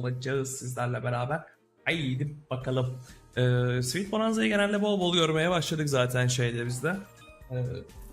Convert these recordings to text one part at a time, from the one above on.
olacağız sizlerle beraber. Haydi bakalım. Ee, Sweet Bonanza'yı genelde bol bol görmeye başladık zaten şeyde bizde. Ee,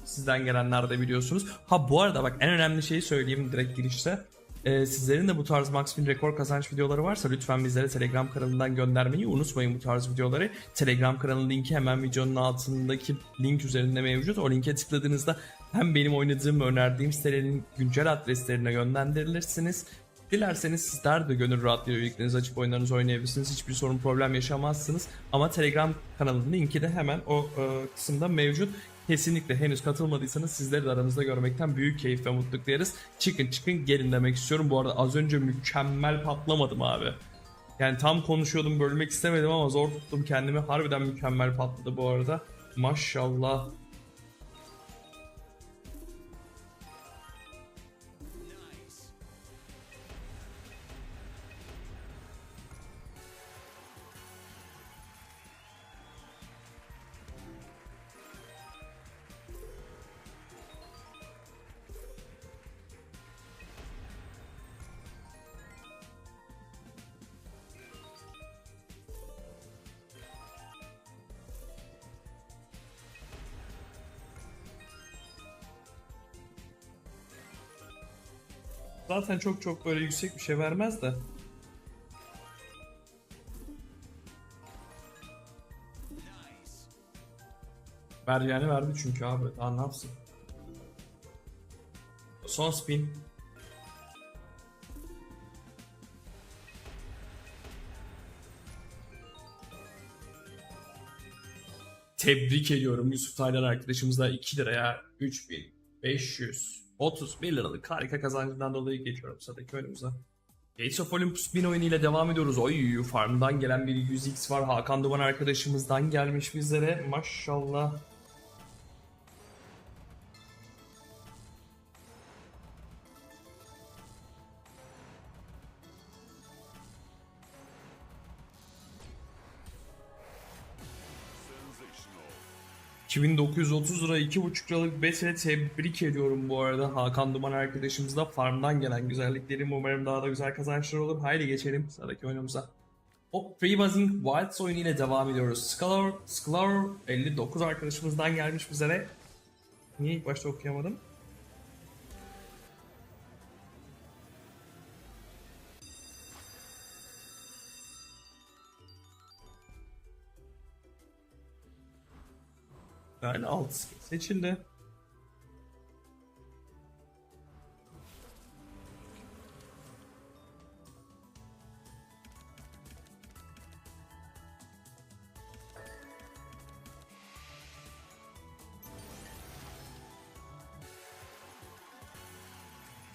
sizden gelenler de biliyorsunuz. Ha bu arada bak en önemli şeyi söyleyeyim direkt girişte. Ee, sizlerin de bu tarz max win rekor kazanç videoları varsa lütfen bizlere Telegram kanalından göndermeyi unutmayın bu tarz videoları. Telegram kanalının linki hemen videonun altındaki link üzerinde mevcut. O linke tıkladığınızda hem benim oynadığım ve önerdiğim sitelerin güncel adreslerine yönlendirilirsiniz. Dilerseniz sizler de gönül rahatlığıyla üyeliklerinizi açıp oyunlarınızı oynayabilirsiniz. Hiçbir sorun problem yaşamazsınız. Ama Telegram kanalının linki de hemen o e, kısımda mevcut. Kesinlikle henüz katılmadıysanız sizleri de aramızda görmekten büyük keyif ve mutluluk duyarız. Çıkın çıkın gelin demek istiyorum. Bu arada az önce mükemmel patlamadım abi. Yani tam konuşuyordum bölmek istemedim ama zor tuttum kendimi. Harbiden mükemmel patladı bu arada. Maşallah. Zaten çok çok böyle yüksek bir şey vermez de. Ver yani verdi çünkü abi. Daha ne yapsın? Son spin. Tebrik ediyorum Yusuf Taylan arkadaşımıza 2 liraya 3531 liralık harika kazancından dolayı geçiyorum sıradaki önümüze. Gates of Olympus 1000 oyunu ile devam ediyoruz. Oy farmdan gelen bir 100x var. Hakan Duman arkadaşımızdan gelmiş bizlere. Maşallah. 2930 lira 2,5 liralık betine tebrik ediyorum bu arada Hakan Duman arkadaşımızla farmdan gelen güzelliklerim umarım daha da güzel kazançlar olur. Haydi geçelim sıradaki oyunumuza. O Freebasing Wilds oyunu ile devam ediyoruz. Scholar, Scholar 59 arkadaşımızdan gelmiş bizlere. Niye ilk başta okuyamadım? Yani alt skill seçildi.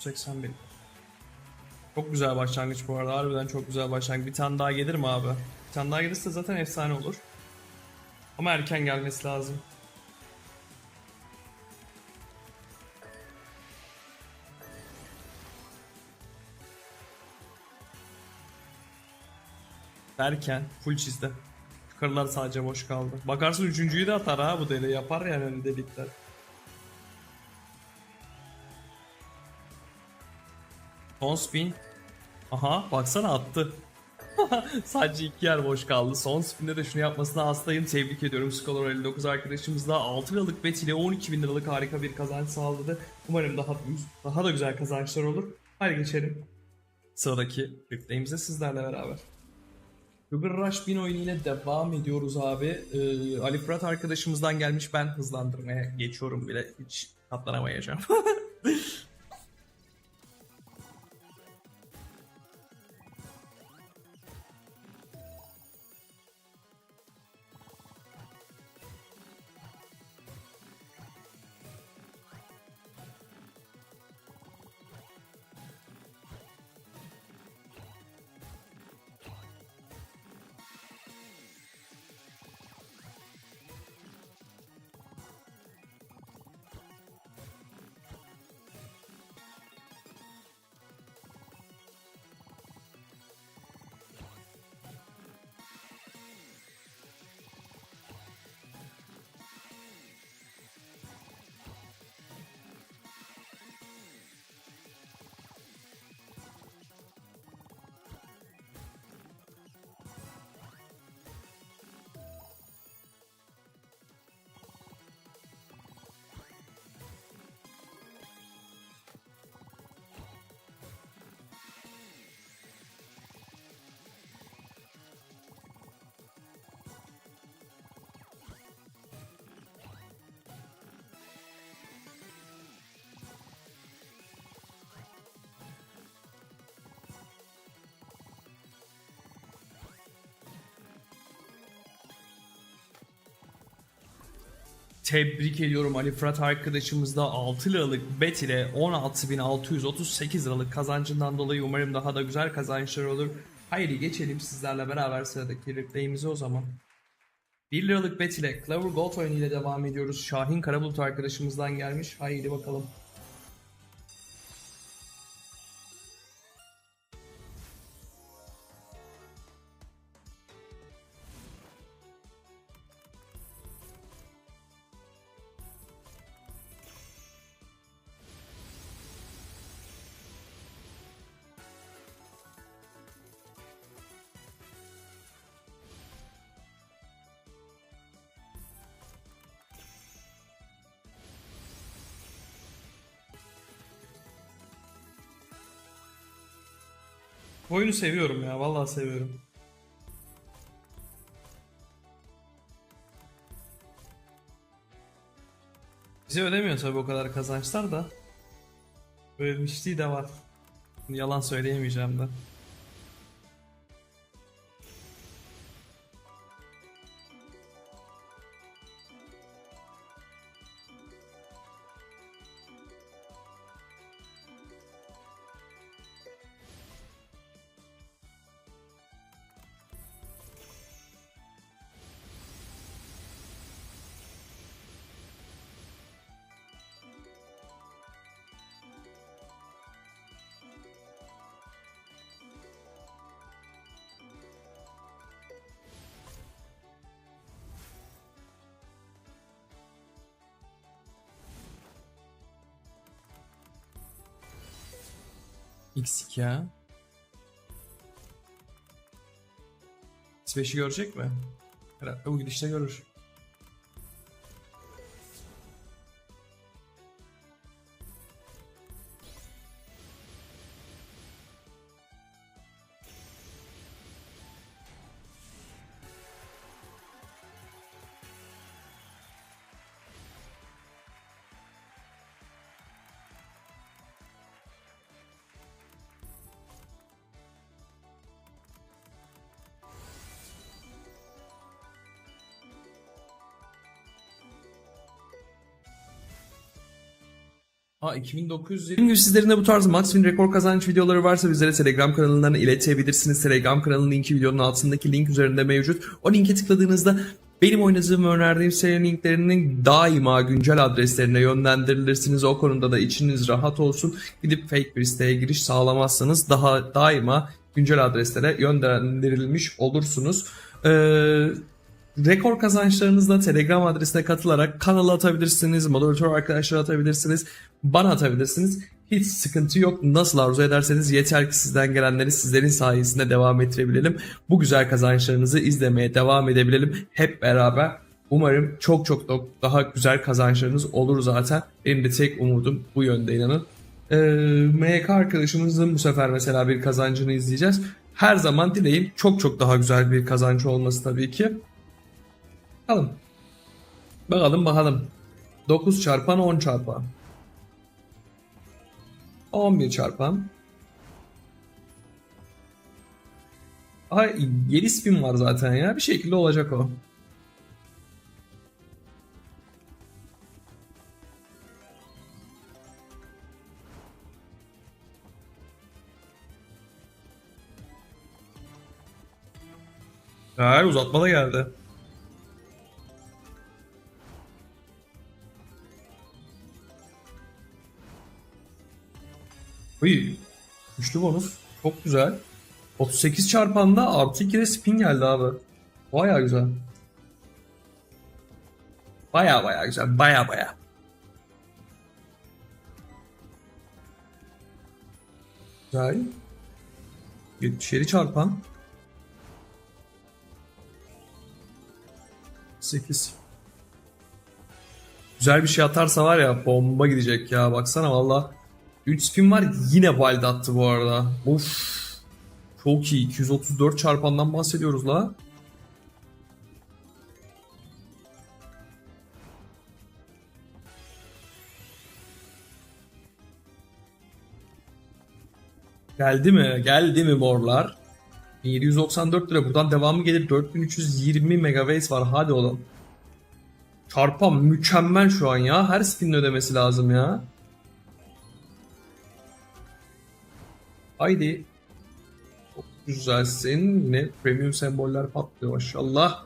...81. Çok güzel başlangıç bu arada. Harbiden çok güzel başlangıç. Bir tane daha gelir mi abi? Bir tane daha gelirse zaten efsane olur. Ama erken gelmesi lazım. Derken full çizdi. Yukarılar sadece boş kaldı. Bakarsın üçüncüyü de atar ha bu deli yapar yani öyle delikler. Son spin. Aha baksana attı. Sadece iki yer boş kaldı. Son spinde de şunu yapmasına hastayım. Tebrik ediyorum. Scholar 59 arkadaşımız da 6 liralık bet ile 12 bin liralık harika bir kazanç sağladı. Umarım daha daha da güzel kazançlar olur. Hadi geçelim. Sıradaki replay'imize sizlerle beraber. Sugar Rush 1000 oyunu devam ediyoruz abi. Ee, Ali Fırat arkadaşımızdan gelmiş. Ben hızlandırmaya geçiyorum bile. Hiç katlanamayacağım. Tebrik ediyorum Ali Fırat arkadaşımız da 6 liralık bet ile 16.638 liralık kazancından dolayı umarım daha da güzel kazançlar olur. Haydi geçelim sizlerle beraber sıradaki replayimize o zaman. 1 liralık bet ile Clover Gold oyunu ile devam ediyoruz. Şahin Karabulut arkadaşımızdan gelmiş. Haydi bakalım. Oyunu seviyorum ya. Vallahi seviyorum. Bize ödemiyor tabii o kadar kazançlar da. Bir işliği de var. Yalan söyleyemeyeceğim de. X2 ya. S5'i görecek mi? Herhalde bu gidişte görür. Ha 2900 Dediğim gibi sizlerin de bu tarz win rekor kazanç videoları varsa bizlere Telegram kanalından iletebilirsiniz. Telegram kanalının linki videonun altındaki link üzerinde mevcut. O linke tıkladığınızda benim oynadığım önerdiğim seri linklerinin daima güncel adreslerine yönlendirilirsiniz. O konuda da içiniz rahat olsun. Gidip fake bir siteye giriş sağlamazsanız daha daima güncel adreslere yönlendirilmiş olursunuz. Ee, Rekor kazançlarınızla Telegram adresine katılarak kanala atabilirsiniz, moderatör arkadaşlar atabilirsiniz, bana atabilirsiniz. Hiç sıkıntı yok. Nasıl arzu ederseniz yeter ki sizden gelenleri sizlerin sayesinde devam ettirebilelim. Bu güzel kazançlarınızı izlemeye devam edebilelim hep beraber. Umarım çok çok da- daha güzel kazançlarınız olur zaten. Benim de tek umudum bu yönde inanın. Ee, MK arkadaşımızın bu sefer mesela bir kazancını izleyeceğiz. Her zaman dileğim çok çok daha güzel bir kazancı olması tabii ki. Bakalım. Bakalım bakalım. 9 çarpan 10 çarpan. 11 çarpan. Ay 7 spin var zaten ya. Bir şekilde olacak o. Hayır uzatma da geldi. Uy, güçlü bonus. Çok güzel. 38 çarpanda artı 2 de spin geldi abi. Baya güzel. Baya baya güzel. Baya baya. Güzel. 77 çarpan. 8. Güzel bir şey atarsa var ya bomba gidecek ya. Baksana valla. 3 spin var yine wild attı bu arada. Of. Çok iyi. 234 çarpandan bahsediyoruz la. Geldi mi? Geldi mi morlar? 794 lira. Buradan devamı gelir. 4320 megawatt var. Hadi oğlum. Çarpan mükemmel şu an ya. Her spinin ödemesi lazım ya. Haydi. Çok güzelsin. Yine premium semboller patlıyor maşallah.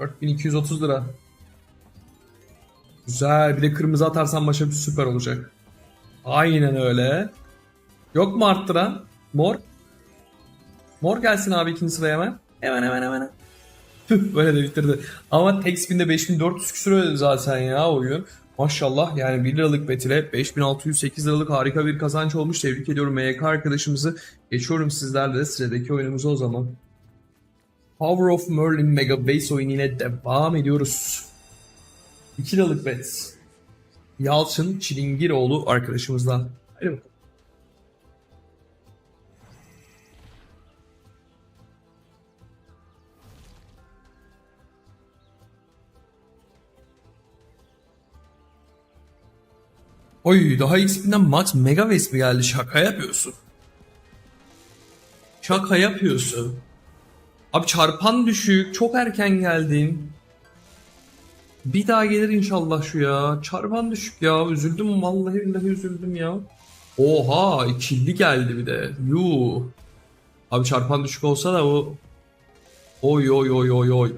4230 lira. Güzel. Bir de kırmızı atarsan maşa bir süper olacak. Aynen öyle. Yok mu arttıran? Mor. Mor gelsin abi ikinci sıraya hemen. Hemen hemen hemen. Böyle de bitirdi. Ama tek spinde 5400 küsur ödedi zaten ya oyun. Maşallah yani 1 liralık bet ile 5608 liralık harika bir kazanç olmuş. Tebrik ediyorum MYK arkadaşımızı. Geçiyorum sizlerle sıradaki oyunumuza o zaman. Power of Merlin Mega Base oyunu ile devam ediyoruz. 2 liralık bet. Yalçın Çilingiroğlu arkadaşımızdan. Hadi bakalım. Oy daha XP'den Max Mega mi geldi? Şaka yapıyorsun. Şaka yapıyorsun. Abi çarpan düşük. Çok erken geldin. Bir daha gelir inşallah şu ya. Çarpan düşük ya. Üzüldüm vallahi billahi üzüldüm ya. Oha ikili geldi bir de. Yuh. Abi çarpan düşük olsa da bu Oy oy oy oy oy.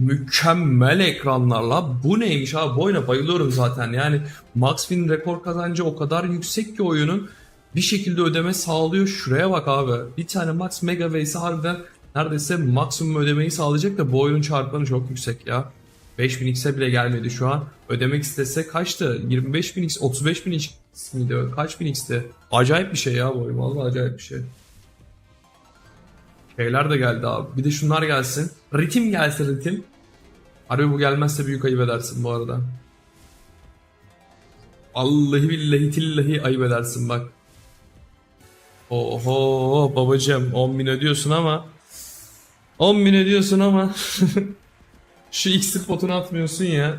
Mükemmel ekranlarla. Bu neymiş abi? Bu oyuna bayılıyorum zaten. Yani Max Win rekor kazancı o kadar yüksek ki oyunun bir şekilde ödeme sağlıyor. Şuraya bak abi. Bir tane Max Mega Waste'e harbiden neredeyse maksimum ödemeyi sağlayacak da bu oyunun çarpanı çok yüksek ya. 5000x'e bile gelmedi şu an. Ödemek istese kaçtı? 25000x, 35000x miydi? Kaç bin x'ti? Acayip bir şey ya bu oyun. Vallahi acayip bir şey. Şeyler de geldi abi. Bir de şunlar gelsin. Ritim gelsin ritim. Harbi bu gelmezse büyük ayıp edersin bu arada. Vallahi billahi tillahi ayıp edersin bak. Oho babacım 10 bin ödüyorsun ama 10 bin ödüyorsun ama şu X spotunu atmıyorsun ya.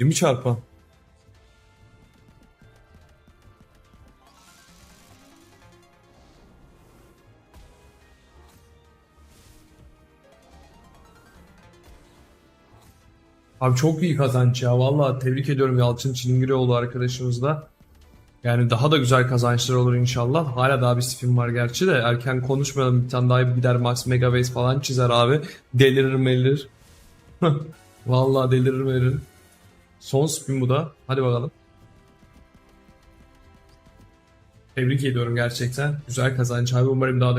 Yirmi çarpan. Abi çok iyi kazanç ya. Vallahi tebrik ediyorum Yalçın Çilingirioğlu arkadaşımız da. Yani daha da güzel kazançlar olur inşallah. Hala daha bir spin var gerçi de. Erken konuşmayalım. Bir tane daha gider Max Mega Base falan çizer abi. Delirir melir. Vallahi delirir melir. Son spin bu da. Hadi bakalım. Tebrik ediyorum gerçekten. Güzel kazanç abi. Umarım daha da